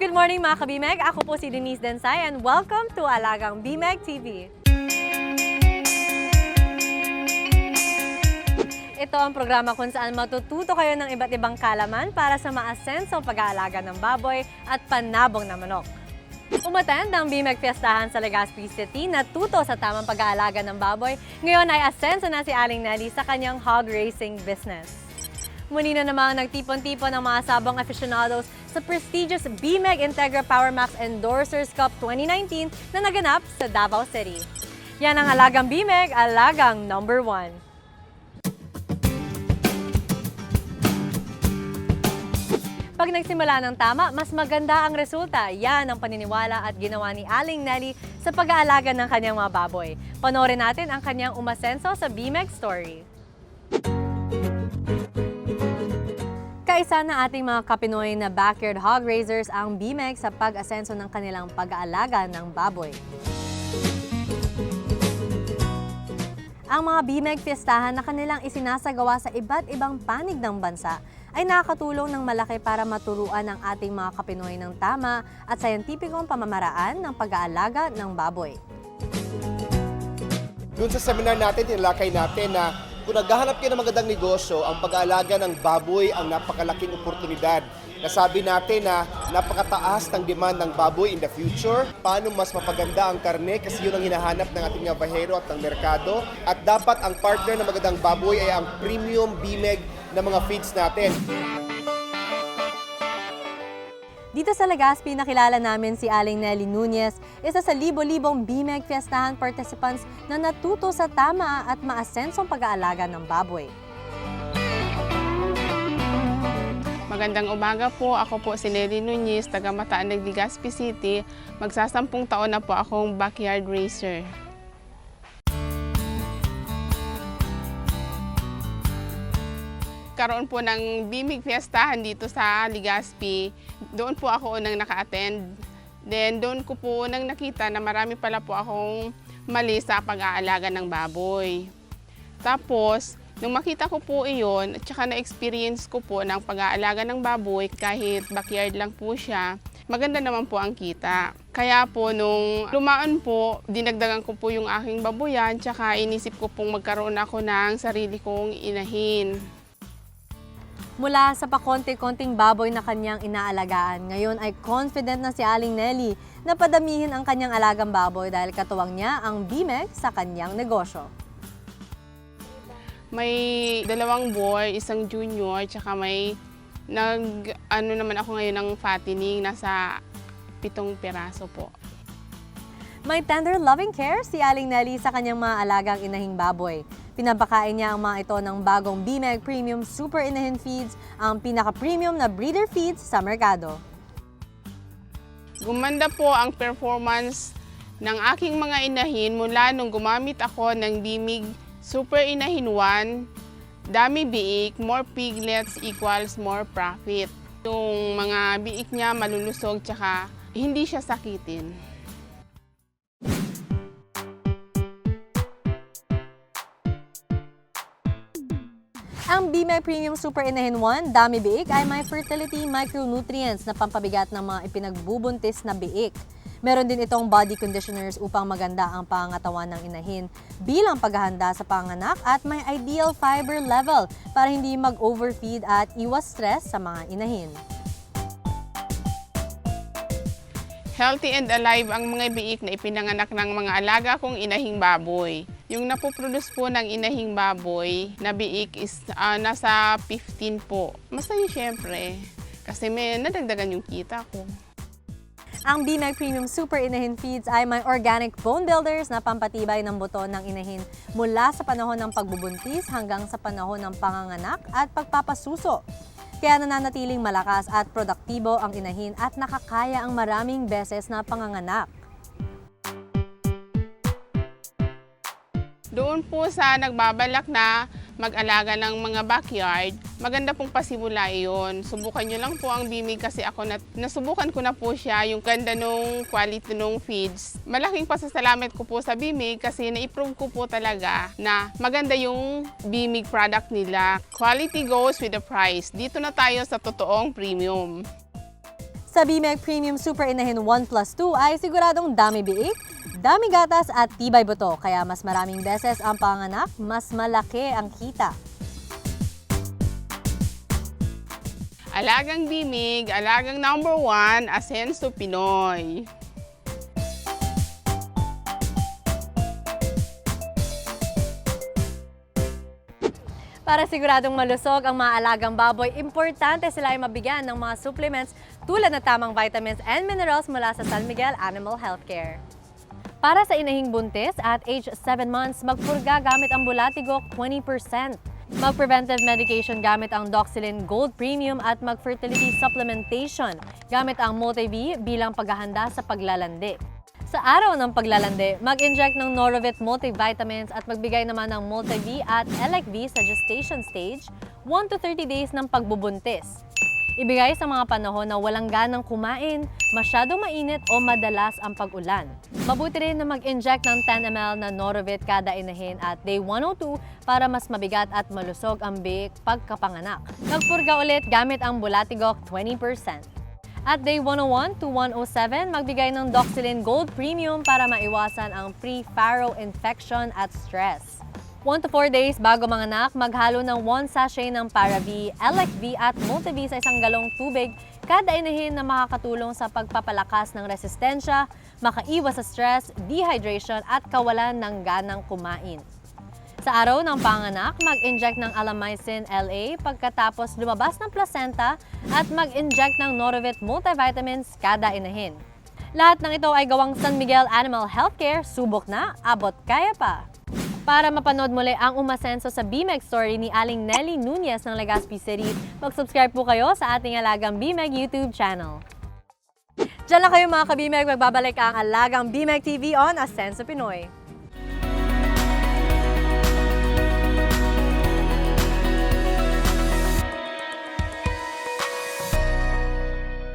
Good morning mga kabimeg! Ako po si Denise Densay and welcome to Alagang Bimeg TV. Ito ang programa kung saan matututo kayo ng iba't ibang kalaman para sa maasensong pag-aalaga ng baboy at panabong na manok. Umattend ang BMEG Fiestahan sa Legazpi City na tuto sa tamang pag-aalaga ng baboy. Ngayon ay asenso na si Aling Nelly sa kanyang hog racing business. Muli na namang nagtipon-tipon ang mga sabong aficionados sa prestigious BMEG Integra Power Max Endorsers Cup 2019 na naganap sa Davao City. Yan ang Alagang BMEG, Alagang Number 1. Pag nagsimula ng tama, mas maganda ang resulta. Yan ang paniniwala at ginawa ni Aling Nelly sa pag-aalaga ng kanyang mga baboy. Panoorin natin ang kanyang umasenso sa BMEG story. Kaisa na ating mga kapinoy na backyard hog raisers ang BMEG sa pag-asenso ng kanilang pag-aalaga ng baboy. Ang mga BMEG fiestahan na kanilang isinasagawa sa iba't ibang panig ng bansa ay nakakatulong ng malaki para maturuan ang ating mga kapinoy ng tama at sayantipikong pamamaraan ng pag-aalaga ng baboy. Doon sa seminar natin, tinalakay natin na kung naghahanap kayo ng magandang negosyo, ang pag-aalaga ng baboy ang napakalaking oportunidad. Nasabi natin na napakataas ng demand ng baboy in the future. Paano mas mapaganda ang karne kasi yun ang hinahanap ng ating mga bahero at ng merkado. At dapat ang partner ng magandang baboy ay ang premium BMEG na mga feeds natin. Dito sa Legazpi, nakilala namin si Aling Nelly Nunez, isa sa libo-libong BMEG Fiestahan participants na natuto sa tama at maasensong pag-aalaga ng baboy. Magandang umaga po. Ako po si Nelly Nunez, taga Mataan Legazpi City. Magsasampung taon na po akong backyard racer. Karoon po ng Bimig Fiestahan dito sa Legazpi. Doon po ako unang naka-attend. Then doon ko po unang nakita na marami pala po akong mali sa pag-aalaga ng baboy. Tapos, nung makita ko po iyon, at saka na-experience ko po ng pag-aalaga ng baboy, kahit backyard lang po siya, maganda naman po ang kita. Kaya po, nung lumaan po, dinagdagan ko po yung aking baboyan, tsaka inisip ko pong magkaroon ako ng sarili kong inahin. Mula sa pakonti-konting baboy na kanyang inaalagaan, ngayon ay confident na si Aling Nelly na padamihin ang kanyang alagang baboy dahil katuwang niya ang BMEG sa kanyang negosyo. May dalawang boy, isang junior, tsaka may nag, ano naman ako ngayon ng fattening, nasa pitong piraso po. May tender loving care si Aling Nelly sa kanyang mga alagang inahing baboy. Pinapakain niya ang mga ito ng bagong BMEG Premium Super Inahin Feeds, ang pinaka-premium na breeder feeds sa merkado. Gumanda po ang performance ng aking mga inahin mula nung gumamit ako ng Bimig Super Inahin 1, dami biik, more piglets equals more profit. Yung mga biik niya malulusog tsaka hindi siya sakitin. Ang BMEG Premium Super Inahin 1, Dami Biik, ay may fertility micronutrients na pampabigat ng mga ipinagbubuntis na biik. Meron din itong body conditioners upang maganda ang pangatawan ng inahin bilang paghahanda sa panganak at may ideal fiber level para hindi mag-overfeed at iwas stress sa mga inahin. Healthy and alive ang mga biik na ipinanganak ng mga alaga kong inahing baboy. Yung napoproduce po ng inahing baboy na biik is ah, nasa 15 po. Masaya syempre. Kasi may nadagdagan yung kita ko. Ang BMEG Premium Super Inahin Feeds ay may organic bone builders na pampatibay ng buto ng inahin mula sa panahon ng pagbubuntis hanggang sa panahon ng panganganak at pagpapasuso. Kaya nananatiling malakas at produktibo ang inahin at nakakaya ang maraming beses na panganganak. Doon po sa nagbabalak na mag-alaga ng mga backyard, maganda pong pasimula iyon. Subukan nyo lang po ang bimig kasi ako na, nasubukan ko na po siya, yung ganda nung quality nung feeds. Malaking pasasalamat ko po sa bimig kasi na-improve ko po talaga na maganda yung bimig product nila. Quality goes with the price. Dito na tayo sa totoong premium. Sa BMEG Premium Super Inahin 1 plus 2 ay siguradong dami biik, dami gatas at tibay buto. Kaya mas maraming beses ang panganak, mas malaki ang kita. Alagang Bimig, alagang number one, Asenso Pinoy. Para siguradong malusog ang mga alagang baboy, importante sila ay mabigyan ng mga supplements tulad ng tamang vitamins and minerals mula sa San Miguel Animal Healthcare. Para sa inahing buntis at age 7 months, magpurga gamit ang Bulatigok 20%. Mag-preventive medication gamit ang Doxylin Gold Premium at mag-fertility supplementation gamit ang Multi-B bilang paghahanda sa paglalandi. Sa araw ng paglalandi, mag-inject ng Norovit multivitamins at magbigay naman ng Multi-V at Elec-V sa gestation stage 1 to 30 days ng pagbubuntis. Ibigay sa mga panahon na walang ganang kumain, masyadong mainit o madalas ang pag-ulan. Mabuti rin na mag-inject ng 10 ml na Norovit kada inahin at day 102 para mas mabigat at malusog ang biik pagkapanganak. Magpurga ulit gamit ang Bulatigok 20%. At day 101 to 107, magbigay ng Doxylin Gold Premium para maiwasan ang pre-faro infection at stress. 1 to 4 days bago manganak, maghalo ng 1 sachet ng Para-V, Elec-V at Multi-V sa isang galong tubig kada inahin na makakatulong sa pagpapalakas ng resistensya, makaiwas sa stress, dehydration at kawalan ng ganang kumain. Sa araw ng panganak, mag-inject ng Alamycin LA pagkatapos lumabas ng placenta at mag-inject ng Norovit multivitamins kada inahin. Lahat ng ito ay gawang San Miguel Animal Healthcare, subok na, abot kaya pa. Para mapanood muli ang umasenso sa BMEG story ni Aling Nelly Nunez ng Legazpi City, mag-subscribe po kayo sa ating Alagang BMEG YouTube channel. Diyan lang kayo mga ka-BMEG, magbabalik ang Alagang BMEG TV on Asenso Pinoy.